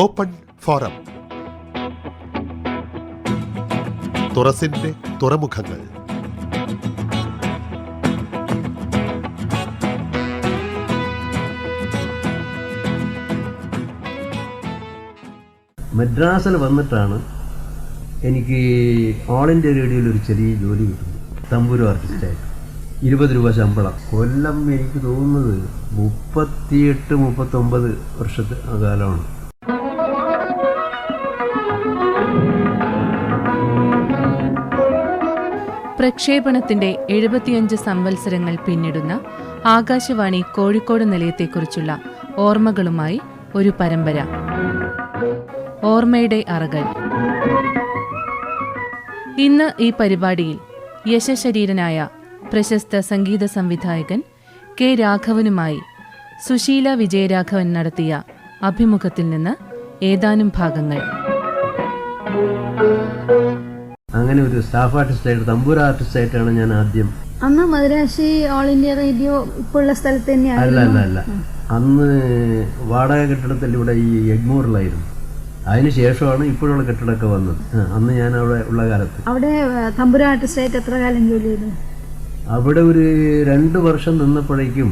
Open forum. തുറസിന്റെ തുറമുഖങ്ങൾ. മദ്രാസിൽ വന്നിട്ടാണ് എനിക്ക് ഓൾ ഇന്ത്യ റേഡിയോയിൽ ഒരു ചെറിയ ജോലി കിട്ടുന്നത്. തമ്പൂരു ആർട്ടിസ്റ്റായിട്ട്. ഇരുപത് രൂപ ശമ്പളം. കൊല്ലം എനിക്ക് തോന്നുന്നത് മുപ്പത്തിയെട്ട് മുപ്പത്തൊമ്പത് വർഷത്തെ കാലമാണ്. പ്രക്ഷേപണത്തിന്റെ എഴുപത്തിയഞ്ച് സംവത്സരങ്ങൾ പിന്നിടുന്ന ആകാശവാണി കോഴിക്കോട് നിലയത്തെക്കുറിച്ചുള്ള ഓർമ്മകളുമായി ഒരു പരമ്പര. ഓർമ്മയുടെ അറകൾ. ഇന്ന് ഈ പരിപാടിയിൽ യശശരീരനായ പ്രശസ്ത സംഗീത സംവിധായകൻ കെ രാഘവനുമായി സുശീല വിജയരാഘവൻ നടത്തിയ അഭിമുഖത്തിൽ നിന്ന് ഏതാനും ഭാഗങ്ങൾ. അങ്ങനെ ഒരു സ്റ്റാഫ് ആർട്ടിസ്റ്റായിട്ട് തമ്പൂർ ആർട്ടിസ്റ്റായിട്ടാണ് ഞാൻ ആദ്യം. അന്ന് മദുരാശി ഓൾ ഇന്ത്യ റേഡിയോ ഇപ്പോഴുള്ള സ്ഥലത്ത് തന്നെയാണ് അല്ല അല്ല അല്ല. അന്ന് വാടക കെട്ടിടത്തിൽ ഇവിടെ ഈ എഗ്മൂറിലായിരുന്നു. അതിനുശേഷമാണ് ഇപ്പോഴുള്ള കെട്ടിടമൊക്കെ വന്നത്. അന്ന് ഞാൻ അവിടെ ഉള്ള കാലത്ത്. അവിടെ തമ്പുര ആർട്ടിസ്റ്റായിട്ട് എത്ര കാലം ജോലി ചെയ്തു? അവിടെ ഒരു രണ്ട് വർഷം നിന്നപ്പോഴേക്കും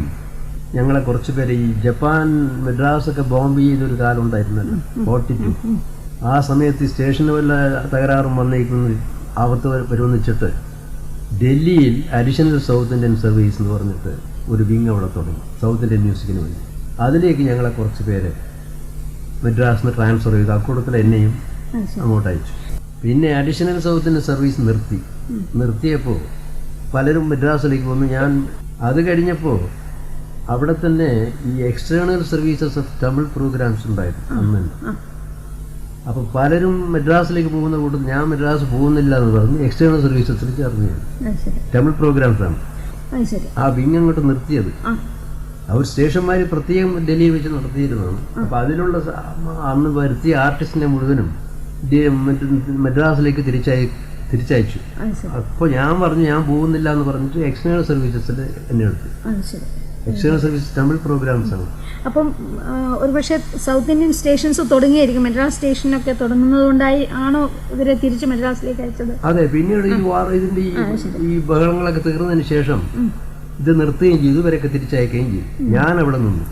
ഞങ്ങളെ കുറച്ച് പേര് ഈ ജപ്പാൻ മദ്രാസ് ഒക്കെ ബോംബെ ചെയ്തൊരു കാലം ഉണ്ടായിരുന്നല്ലോ ഫോർട്ടി ടു. ആ സമയത്ത് സ്റ്റേഷന് വല്ല തകരാറും വന്നേക്കുന്ന ആപത്ത് വ- വരുമെന്ന് വെച്ചിട്ട് ഡൽഹിയിൽ അഡീഷണൽ സൗത്ത് ഇന്ത്യൻ സർവീസ് എന്ന് പറഞ്ഞിട്ട് ഒരു വിങ് അവിടെ തുടങ്ങി സൗത്ത് ഇന്ത്യൻ മ്യൂസിക്കിന് വേണ്ടി. അതിലേക്ക് ഞങ്ങളെ കുറച്ച് പേര് മദ്രാസിൽ നിന്ന് ട്രാൻസ്ഫർ ചെയ്തു അക്കൂട്ടത്തിൽ എന്നെയും അങ്ങോട്ട് അയച്ചു. പിന്നെ അഡീഷണൽ സൗത്തിന്റെ സർവീസ് നിർത്തി. നിർത്തിയപ്പോൾ പലരും മദ്രാസിലേക്ക് വന്നു. ഞാൻ അത് കഴിഞ്ഞപ്പോൾ അവിടെ തന്നെ ഈ external services of Tamil programs ഉണ്ടായിരുന്നു അന്ന്. അപ്പോൾ പലരും മദ്രാസിലേക്ക് പോകുന്ന കൂട്ടത്തിൽ ഞാൻ മദ്രാസ് പോകുന്നില്ല എന്ന് പറഞ്ഞ് എക്സ്റ്റേണൽ സർവീസസിൽ ചേർന്നു. തമിഴ് പ്രോഗ്രാംസ് ആണ് അത് ശരി. ആ വിങ് അങ്ങോട്ട് നിർത്തിയത്. അവർ സ്റ്റേഷന്മാർ പ്രത്യേകം ഡൽഹിയിൽ വെച്ച് നടത്തിയിരുന്നതാണ് അപ്പോൾ അതിലുള്ള അന്ന് വരുത്തിയ ആർട്ടിസ്റ്റിനെ മുഴുവനും മദ്രാസിലേക്ക് തിരിച്ചയ തിരിച്ചയച്ചു. അപ്പൊ അപ്പോൾ ഞാൻ പറഞ്ഞു ഞാൻ പോകുന്നില്ല എന്ന് പറഞ്ഞിട്ട് എക്സ്റ്റേണൽ സർവീസസിൽ എന്നെ എടുത്തു. എക്സ്റ്റേണൽ സർവീസ് തമിഴ് പ്രോഗ്രാംസ് ആണ്. അപ്പം ഒരുപക്ഷെ സൗത്ത് ഇന്ത്യൻ സ്റ്റേഷൻസ് തുടങ്ങിയായിരിക്കും മദ്രാസ് സ്റ്റേഷനൊക്കെ തുടങ്ങുന്നത് കൊണ്ടായി ആണോ ഇവരെ തിരിച്ച് മദ്രാസിലേക്ക് അയച്ചത്? അതെ പിന്നീട് ഈ വാർ ഇതിന്റെ ഈ ബഹളങ്ങളൊക്കെ തീർന്നതിന് ശേഷം ഇത് നിർത്തുകയും ചെയ്തു. ഇവരൊക്കെ തിരിച്ചയക്കുകയും ചെയ്തു. ഞാൻ അവിടെ നിന്നു.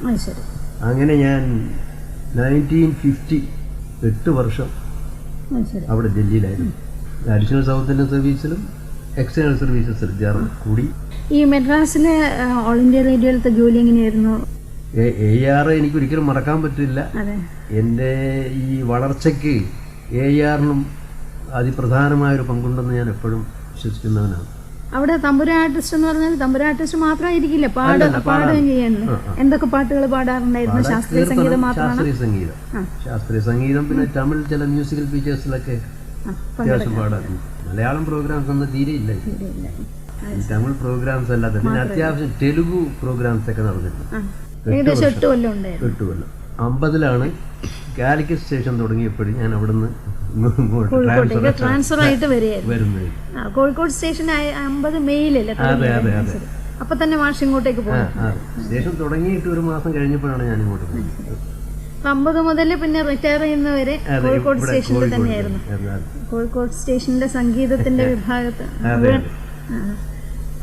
അങ്ങനെ ഞാൻ നയന്റീൻ ഫിഫ്റ്റി എട്ട് വർഷം അവിടെ ഡൽഹിയിലായിരുന്നു. അഡീഷണൽ സൗത്ത് ഇന്ത്യൻ സർവീസിലും എക്സ്റ്റേണൽ സർവീസസ് കൂടി. ഈ മെഡ്രാസിലെ ഓൾ ഇന്ത്യ റേഡിയോയിലത്തെ ജോലി എങ്ങനെയായിരുന്നു? എ ആർ എനിക്ക് ഒരിക്കലും മറക്കാൻ പറ്റില്ല. എന്റെ ഈ വളർച്ചയ്ക്ക് എ ആറിനും അതിപ്രധാനമായൊരു പങ്കുണ്ടെന്ന് ഞാൻ എപ്പോഴും വിശ്വസിക്കുന്നവനാണ്. അവിടെ തമ്പുര ആർട്ടിസ്റ്റ് എന്ന് പറഞ്ഞാൽ തമ്പുര ആർട്ടിസ്റ്റ് മാത്രമായിരിക്കില്ല പാട് പാടുകയും ചെയ്യുന്നു എന്തൊക്കെ പാട്ടുകൾ പാടാറുണ്ടായിരുന്നു? ശാസ്ത്രീയ സംഗീതം മാത്രമാണ്? ശാസ്ത്രീയ സംഗീതം. ശാസ്ത്രീയ സംഗീതം പിന്നെ തമിഴ് ചില മ്യൂസിക്കൽ ഫീച്ചേഴ്സിലൊക്കെ അത്യാവശ്യം പാടായിരുന്നു. മലയാളം പ്രോഗ്രാംസ് ഒന്നും തീരെയില്ല ഇല്ല തമിഴ് പ്രോഗ്രാംസ് അല്ലാതെ പിന്നെ അത്യാവശ്യം തെലുഗു പ്രോഗ്രാംസ് ഒക്കെ നടന്നിട്ടുണ്ട്. എട്ട് കൊല്ലം അമ്പതിലാണ് കാലിക്കറ്റ് സ്റ്റേഷൻ തുടങ്ങിയപ്പോഴും ഞാൻ അവിടുന്ന് ട്രാൻസ്ഫർ ആയിട്ട് വരുന്നത് കോഴിക്കോട് സ്റ്റേഷൻ അമ്പത് മെയിലല്ലേ അതെ അതെ അതെ. അപ്പൊ തന്നെ മാഷ് ഇങ്ങോട്ടേക്ക് പോകും ആ സ്റ്റേഷൻ തുടങ്ങിയിട്ട് ഒരു മാസം കഴിഞ്ഞപ്പോഴാണ് ഞാൻ ഇങ്ങോട്ട് പോകുന്നത് അമ്പത് മുതൽ പിന്നെ റിട്ടയർ ചെയ്യുന്നവരെ കോഴിക്കോട് സ്റ്റേഷനിൽ തന്നെയായിരുന്നു. കോഴിക്കോട് സ്റ്റേഷനിലെ സംഗീതത്തിന്റെ വിഭാഗത്ത്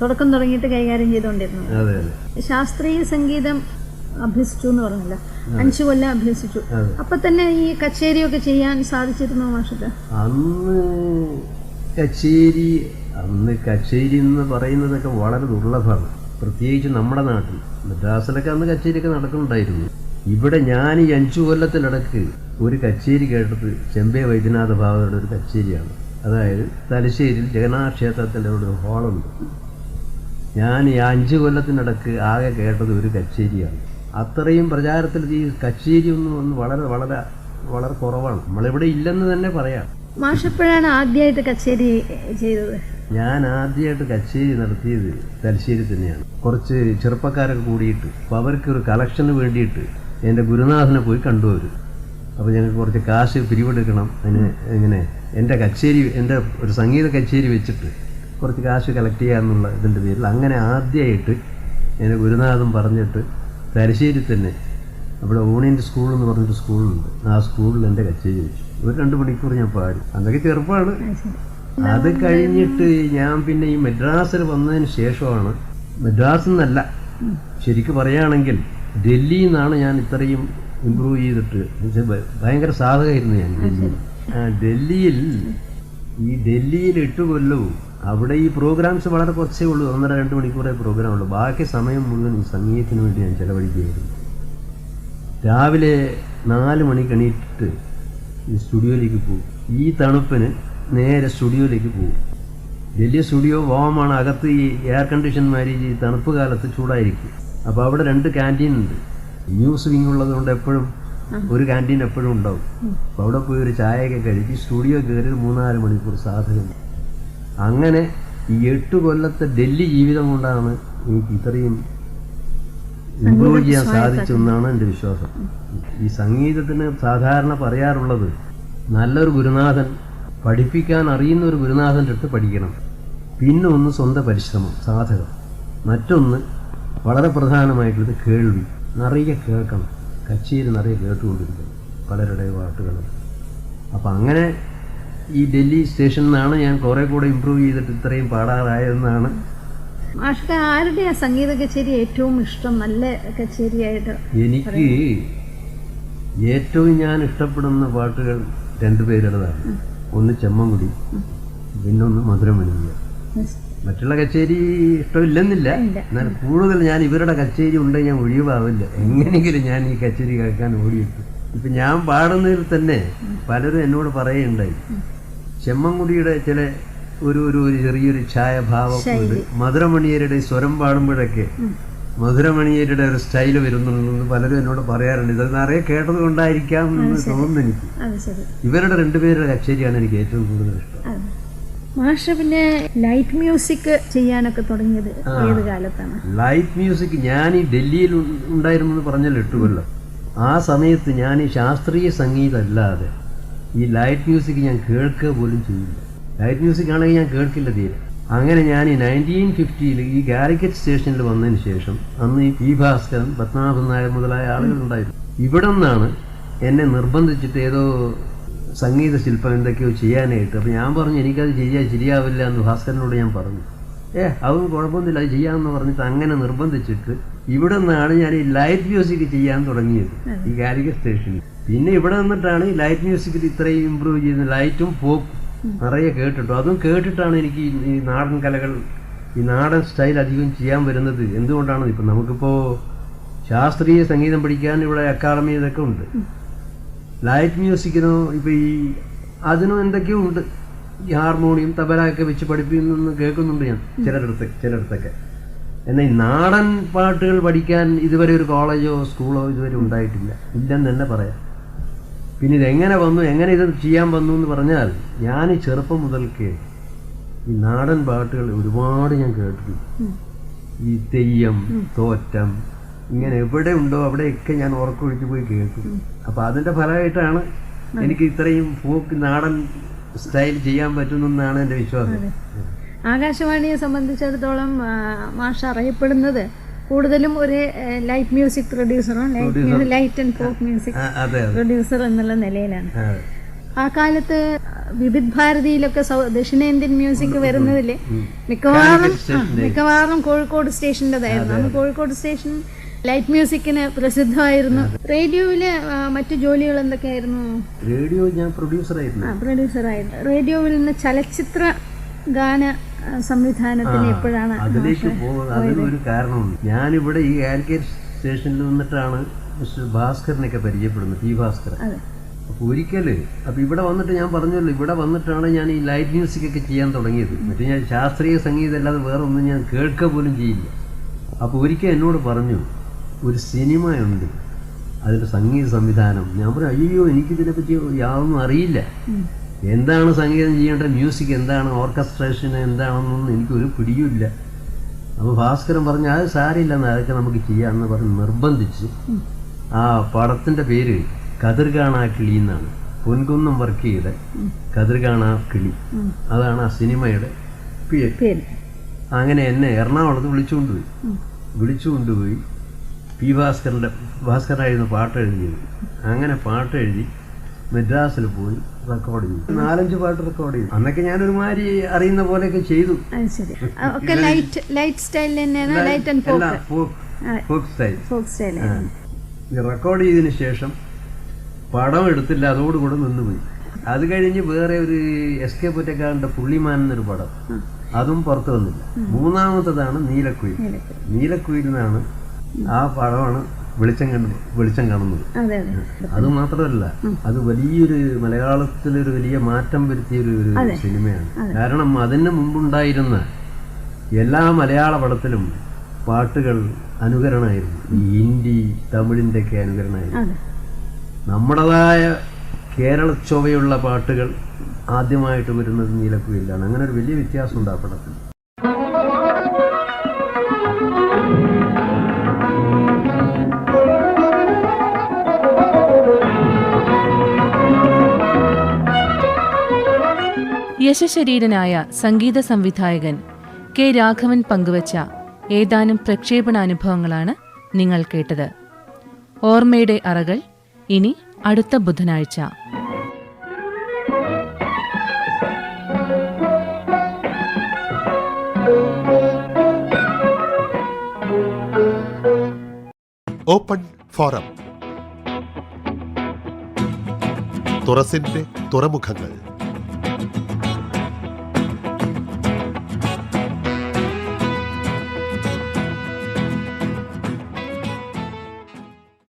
തുടക്കം തുടങ്ങിയിട്ട് കൈകാര്യം ചെയ്തുകൊണ്ടിരുന്നു ശാസ്ത്രീയ സംഗീതം അഭ്യസിച്ചു എന്ന് പറഞ്ഞില്ല. അഞ്ചു കൊല്ലം അഭ്യസിച്ചു. അപ്പൊ തന്നെ ഈ കച്ചേരിയൊക്കെ ചെയ്യാൻ സാധിച്ചിരുന്നു മാഷക്ക് അന്ന് കച്ചേരി അന്ന് കച്ചേരി എന്ന് പറയുന്നതൊക്കെ വളരെ ദുർലഭമാണ്. പ്രത്യേകിച്ച് നമ്മുടെ നാട്ടിൽ. മദ്രാസിലൊക്കെ അന്ന് കച്ചേരിയൊക്കെ നടക്കുന്നുണ്ടായിരുന്നു. ഇവിടെ ഞാൻ ഈ അഞ്ചു കൊല്ലത്തിനിടക്ക് ഒരു കച്ചേരി കേട്ടത് ചെമ്പേ വൈദ്യനാഥ ഭാവയുടെ ഒരു കച്ചേരിയാണ്. അതായത് തലശ്ശേരിയിൽ ജഗന്നാഥ ക്ഷേത്രത്തിന്റെ ഒരു ഹോളുണ്ട്. ഞാൻ ഈ അഞ്ചു കൊല്ലത്തിനിടക്ക് ആകെ കേട്ടത് ഒരു കച്ചേരിയാണ്. അത്രയും പ്രചാരത്തിൽ ഈ കച്ചേരി ഒന്നും ഒന്ന് വളരെ വളരെ വളരെ കുറവാണ്. നമ്മളിവിടെ ഇല്ലെന്ന് തന്നെ പറയാം. മാഷപ്പോഴാണ് ആദ്യമായിട്ട് കച്ചേരി ചെയ്തത്? ഞാൻ ആദ്യമായിട്ട് കച്ചേരി നടത്തിയത് തലശ്ശേരി തന്നെയാണ്. കുറച്ച് ചെറുപ്പക്കാരൊക്കെ കൂടിയിട്ട്. അപ്പോൾ അവർക്ക് ഒരു കളക്ഷന് വേണ്ടിയിട്ട് എന്റെ ഗുരുനാഥനെ പോയി കണ്ടു അവർ അപ്പോൾ ഞങ്ങൾക്ക് കുറച്ച് കാശ് പിരിവെടുക്കണം. അതിന് ഇങ്ങനെ എന്റെ കച്ചേരി എന്റെ ഒരു സംഗീത കച്ചേരി വെച്ചിട്ട് കുറച്ച് കാശ് കളക്ട് ചെയ്യാമെന്നുള്ള ഇതിന്റെ പേരിൽ അങ്ങനെ ആദ്യമായിട്ട് എന്റെ ഗുരുനാഥൻ പറഞ്ഞിട്ട് തലശ്ശേരി തന്നെ അവിടെ ഓണിയന്റ് സ്കൂൾ എന്ന് പറഞ്ഞൊരു സ്കൂളുണ്ട് ആ സ്കൂളിൽ എന്റെ കച്ചേരി വെച്ചു. ഒരു രണ്ട് മണിക്കൂർ ഞാൻ പാടി. അന്നൊക്കെ ചെറുപ്പമാണ്. അത് കഴിഞ്ഞിട്ട് ഞാൻ പിന്നെ ഈ മദ്രാസിൽ വന്നതിന് ശേഷമാണ്. മദ്രാസ് എന്നല്ല ശരിക്കും പറയുകയാണെങ്കിൽ ഡൽഹിയിൽ നിന്നാണ് ഞാൻ ഇത്രയും ഇമ്പ്രൂവ് ചെയ്തിട്ട്. ഭയങ്കര സാധകമായിരുന്നു ഞാൻ. ഡൽഹിയിൽ ഡൽഹിയിൽ ഈ ഡൽഹിയിൽ എട്ട് കൊല്ലവും അവിടെ ഈ പ്രോഗ്രാംസ് വളരെ കുറച്ചേ ഉള്ളൂ. ഒന്നര രണ്ട് മണിക്കൂറേ പ്രോഗ്രാം ഉള്ളൂ. ബാക്കി സമയം മുഴുവൻ ഈ സംഗീതത്തിന് വേണ്ടി ഞാൻ ചെലവഴിക്കുകയായിരുന്നു. രാവിലെ നാല് മണിക്ക് എണീറ്റിട്ട് ഈ സ്റ്റുഡിയോയിലേക്ക് പോകും. ഈ തണുപ്പിന് നേരെ സ്റ്റുഡിയോയിലേക്ക് പോകും. ഡൽഹി സ്റ്റുഡിയോ വാമാണ് അകത്ത് ഈ എയർ കണ്ടീഷൻ മാരി ഈ തണുപ്പ് കാലത്ത് ചൂടായിരിക്കും. അപ്പോൾ അവിടെ രണ്ട് ക്യാന്റീൻ ഉണ്ട്. ന്യൂസ് വിങ് ഉള്ളതുകൊണ്ട് എപ്പോഴും ഒരു ക്യാന്റീൻ എപ്പോഴും ഉണ്ടാവും. അപ്പോൾ അവിടെ പോയി ഒരു ചായയൊക്കെ കഴിച്ച് സ്റ്റുഡിയോ കയറി മൂന്നാൽ മണിക്കൂർ സാധനം. അങ്ങനെ ഈ എട്ട് കൊല്ലത്തെ ഡൽഹി ജീവിതം കൊണ്ടാണ് എനിക്ക് ഇത്രയും ഇമ്പ്രൂവ് ചെയ്യാൻ സാധിച്ചെന്നാണ് എന്റെ വിശ്വാസം. ഈ സംഗീതത്തിന് സാധാരണ പറയാറുള്ളത് നല്ലൊരു ഗുരുനാഥൻ പഠിപ്പിക്കാൻ അറിയുന്ന ഒരു ഗുരുനാഥന്റെ അടുത്ത് പഠിക്കണം. പിന്നെ ഒന്ന് സ്വന്തം പരിശ്രമം സാധകം. മറ്റൊന്ന് വളരെ പ്രധാനമായിട്ടുള്ളത് കേൾവി. നിറയെ കേൾക്കണം. കച്ചിയിൽ നിറയെ കേട്ടുകൊണ്ടിരിക്കണം പലരുടെ പാട്ടുകളും അപ്പോൾ അങ്ങനെ ഈ ഡൽഹി സ്റ്റേഷനിൽ നിന്നാണ് ഞാൻ കുറേ കൂടെ ഇമ്പ്രൂവ് ചെയ്തിട്ട് ഇത്രയും പാടാറായതെന്നാണ്. മാഷ്ക്ക് ആ സംഗീത കച്ചേരി ഏറ്റവും ഇഷ്ടം? നല്ല കച്ചേരിയായിട്ട് എനിക്ക് ഏറ്റവും ഞാൻ ഇഷ്ടപ്പെടുന്ന പാട്ടുകൾ രണ്ടുപേരുടേതാണ് ഒന്ന് ചെമ്മൻകുടി പിന്നൊന്ന് മധുരമണിയ മറ്റുള്ള കച്ചേരി ഇഷ്ടമില്ലെന്നില്ല. എന്നാൽ കൂടുതൽ ഞാൻ ഇവരുടെ കച്ചേരി ഉണ്ടെങ്കിൽ ഞാൻ ഒഴിവാവില്ല. എങ്ങനെയെങ്കിലും ഞാൻ ഈ കച്ചേരി കേൾക്കാൻ ഓടിയിട്ടു ഇപ്പൊ ഞാൻ പാടുന്നതിൽ തന്നെ പലരും എന്നോട് പറയുണ്ടായി ചെമ്മൻകുടിയുടെ ചില ഒരു ഒരു ചെറിയൊരു ഛായഭാവം ഉണ്ട്. മധുരമണിയരുടെ സ്വരം പാടുമ്പോഴൊക്കെ മധുരമണിയരുടെ ഒരു സ്റ്റൈൽ വരുന്നുണ്ടെന്ന് പലരും എന്നോട് പറയാറുണ്ട്. ഇത് നിറയെ കേട്ടത് കൊണ്ടായിരിക്കാം എന്ന് തോന്നുന്നു എനിക്ക്. ഇവരുടെ രണ്ടുപേരുടെ കച്ചേരിയാണ് എനിക്ക് ഏറ്റവും കൂടുതൽ ഇഷ്ടം. മാഷ് പിന്നെ ലൈറ്റ് മ്യൂസിക് ചെയ്യാനൊക്കെ തുടങ്ങിയത് ഏത് കാലത്താണ്? ലൈറ്റ് മ്യൂസിക് ഞാൻ ഈ ഡൽഹിയിൽ ഉണ്ടായിരുന്നു എന്ന് പറഞ്ഞല്ലോ എട്ട് കൊല്ലം. ആ സമയത്ത് ഞാൻ ഈ ശാസ്ത്രീയ സംഗീതം അല്ലാതെ ഈ ലൈറ്റ് മ്യൂസിക് ഞാൻ കേൾക്കുക പോലും ചെയ്യില്ല ലൈറ്റ് മ്യൂസിക് ആണെങ്കിൽ ഞാൻ കേൾക്കില്ല തീരെ. അങ്ങനെ ഞാൻ ഈ നയന്റീൻ ഫിഫ്റ്റിയിൽ ഈ കാലിക്കറ്റ് സ്റ്റേഷനിൽ വന്നതിന് ശേഷം അന്ന് ഈ പി ഭാസ്കരൻ പത്മനാഭൻ നായർ മുതലായ ആളുകൾ ഉണ്ടായിരുന്നു. ഇവിടെ നിന്നാണ് എന്നെ നിർബന്ധിച്ചിട്ട് ഏതോ സംഗീത ശില്പം എന്തൊക്കെയോ ചെയ്യാനായിട്ട്. അപ്പം ഞാൻ പറഞ്ഞു എനിക്കത് ചെയ്യാൻ ശരിയാവില്ല എന്ന് ഭാസ്കരനോട് ഞാൻ പറഞ്ഞു. ഏ? അത് കുഴപ്പമൊന്നുമില്ല അത് ചെയ്യാമെന്ന് പറഞ്ഞിട്ട് അങ്ങനെ നിർബന്ധിച്ചിട്ട് ഇവിടെ നിന്നാണ് ഞാൻ ഈ ലൈറ്റ് മ്യൂസിക് ചെയ്യാൻ തുടങ്ങിയത് ഈ കാലിക സ്റ്റേഷനിൽ. പിന്നെ ഇവിടെ നിന്നിട്ടാണ് ഈ ലൈറ്റ് മ്യൂസിക്കിൽ ഇത്രയും ഇമ്പ്രൂവ് ചെയ്യുന്നത് ലൈറ്റും പോപ്പ് നിറയെ കേട്ടിട്ടു. അതും കേട്ടിട്ടാണ് എനിക്ക് ഈ- ഈ നാടൻ കലകൾ ഈ നാടൻ സ്റ്റൈൽ അധികം ചെയ്യാൻ വരുന്നത്. എന്തുകൊണ്ടാണ്? ഇപ്പം നമുക്കിപ്പോൾ ശാസ്ത്രീയ സംഗീതം പഠിക്കാൻ ഇവിടെ അക്കാദമി ഇതൊക്കെ ഉണ്ട്. ലൈറ്റ് മ്യൂസിക്കിനോ ഇപ്പം ഈ അതിനും എന്തൊക്കെയോ ഉണ്ട്. ഈ ഹാർമോണിയം തബല ഒക്കെ വെച്ച് പഠിപ്പിക്കുന്നു കേൾക്കുന്നുണ്ട് ഞാൻ ചിലയിടത്ത് ചിലയിടത്തൊക്കെ. എന്നാൽ ഈ നാടൻ പാട്ടുകൾ പഠിക്കാൻ ഇതുവരെ ഒരു കോളേജോ സ്കൂളോ ഇതുവരെ ഉണ്ടായിട്ടില്ല. ഇല്ലെന്ന് തന്നെ പറയാം. പിന്നെ ഇതെങ്ങനെ വന്നു എങ്ങനെ ഇത് ചെയ്യാൻ വന്നു എന്ന് പറഞ്ഞാൽ ഞാൻ ചെറുപ്പം മുതൽക്കേ ഈ നാടൻ പാട്ടുകൾ ഒരുപാട് ഞാൻ കേട്ടിട്ടുണ്ട്. ഈ തെയ്യം തോറ്റം ഇങ്ങനെ എവിടെ ഉണ്ടോ അവിടെയൊക്കെ ഞാൻ ഉറക്കൊഴിച്ച് പോയി കേൾക്കും. അപ്പോൾ അതിന്റെ ഫലമായിട്ടാണ് എനിക്ക് ഇത്രയും ഫോക്ക് നാടൻ സ്റ്റൈൽ ചെയ്യാൻ പറ്റുന്നെന്നാണ് എന്റെ വിശ്വാസം. ആകാശവാണിയെ സംബന്ധിച്ചിടത്തോളം മാഷ അറിയപ്പെടുന്നത് കൂടുതലും ഒരു light music പ്രൊഡ്യൂസറും light light and folk music producer എന്നുള്ള നിലയിലാണ്. ആ. കാലത്ത് വിവിധ് ഭാരതിയിലൊക്കെ ദക്ഷിണേന്ത്യൻ മ്യൂസിക് വരുന്നതിൽ മിക്കവാറും മിക്കവാറും കോഴിക്കോട് സ്റ്റേഷന്റെതായിരുന്നു അന്ന് കോഴിക്കോട് സ്റ്റേഷൻ ലൈറ്റ് മ്യൂസിക്കിന് പ്രസിദ്ധമായിരുന്നു. റേഡിയോയിൽ മറ്റു ജോലികൾ എന്തൊക്കെയായിരുന്നു? റേഡിയോ ഞാൻ പ്രൊഡ്യൂസർ ആയിരുന്നു പ്രൊഡ്യൂസർ ആയിരുന്നു റേഡിയോയിൽ നിന്ന് ചലച്ചിത്ര ഗാന സംവിധാനത്തിന് എപ്പോഴാണ് അതിലേക്ക് പോകുന്നത് അതിനൊരു കാരണമുണ്ട്. ഞാനിവിടെ ഈ കാലിക്കറ്റ് സ്റ്റേഷനിൽ വന്നിട്ടാണ് മിസ്റ്റർ ഭാസ്കറിനൊക്കെ പരിചയപ്പെടുന്നത് പി ഭാസ്കർ അപ്പൊ അപ്പോൾ ഒരിക്കൽ അപ്പോൾ ഇവിടെ വന്നിട്ട് ഞാൻ പറഞ്ഞല്ലോ ഇവിടെ വന്നിട്ടാണ് ഞാൻ ഈ ലൈറ്റ് മ്യൂസിക് ഒക്കെ ചെയ്യാൻ തുടങ്ങിയത്. മറ്റേ ഞാൻ ശാസ്ത്രീയ സംഗീതം അല്ലാതെ വേറെ ഒന്നും ഞാൻ കേൾക്കുക പോലും ചെയ്യില്ല. അപ്പോൾ ഒരിക്കൽ എന്നോട് പറഞ്ഞു ഒരു സിനിമയുണ്ട്. അതിന്റെ സംഗീത സംവിധാനം. ഞാൻ പറയും അയ്യോ എനിക്കിതിനെപ്പറ്റി യാതൊന്നും അറിയില്ല. എന്താണ് സംഗീതം ചെയ്യേണ്ട? മ്യൂസിക് എന്താണ്? ഓർക്കസ്ട്രേഷൻ എന്താണെന്നൊന്നും എനിക്കൊരു പിടിയുമില്ല. അപ്പോൾ ഭാസ്കരൻ പറഞ്ഞു അത് സാരമില്ലെന്ന് അതൊക്കെ നമുക്ക് ചെയ്യാമെന്ന് പറഞ്ഞ് നിർബന്ധിച്ച്. ആ പടത്തിന്റെ പേര് കതിർകാണാ കിളി എന്നാണ്. പൊൻകുന്നം വർക്ക് ചെയ്ത കതിർകാണാ കിളി. അതാണ് ആ സിനിമയുടെ പേര്. അങ്ങനെ എന്നെ എറണാകുളത്ത് വിളിച്ചുകൊണ്ടുപോയി വിളിച്ചു കൊണ്ടുപോയി പി ഭാസ്കറിന്റെ ഭാസ്കറായിരുന്നു പാട്ട് എഴുതിയത്. അങ്ങനെ പാട്ട് എഴുതി മദ്രാസിൽ പോയി റെക്കോർഡ് ചെയ്തു. നാലഞ്ച് പാട്ട് റെക്കോർഡ് ചെയ്തു. അന്നൊക്കെ ഞാനൊരുമാതിരി അറിയുന്ന പോലെയൊക്കെ ചെയ്തു. റെക്കോർഡ് ചെയ്തതിന് ശേഷം പടം എടുത്തില്ല അതോടുകൂടെ നിന്നുപോയി അത് കഴിഞ്ഞ് വേറെ ഒരു എസ് കെ പൊറ്റക്കാരന്റെ പുള്ളിമാൻ എന്നൊരു പടം. അതും പുറത്തു വന്നില്ല. മൂന്നാമത്തതാണ് നീലക്കുയിൽ. നീലക്കുയിൽ. നിന്നാണ് ആ പടമാണ് വെളിച്ചം കണ്ടു വെളിച്ചം കാണുന്നത്. അതെ മാത്രമല്ല അത് വലിയൊരു മലയാളത്തിലൊരു വലിയ മാറ്റം വരുത്തിയൊരു ഒരു സിനിമയാണ്. കാരണം അതിന് മുമ്പുണ്ടായിരുന്ന എല്ലാ മലയാള പടത്തിലും പാട്ടുകൾ അനുകരണമായിരുന്നു. ഈ ഹിന്ദി തമിഴിന്റെയൊക്കെ അനുകരണമായിരുന്നു. നമ്മുടേതായ കേരള ചൊവ്വയുള്ള പാട്ടുകൾ ആദ്യമായിട്ട് വരുന്നത് നീലക്കുയിലാണ്. അങ്ങനെ ഒരു വലിയ വ്യത്യാസമുണ്ട് ആ പടത്തിൽ. യശശരീരനായ സംഗീത സംവിധായകൻ കെ രാഘവൻ പങ്കുവച്ച ഏതാനും പ്രക്ഷേപണാനുഭവങ്ങളാണ് നിങ്ങൾ കേട്ടത്. ഓർമ്മയുടെ അറകൾ ഇനി അടുത്ത ബുധനാഴ്ച. ഓപ്പൺ ഫോറം തുറസിന്റെ തുറമുഖങ്ങൾ.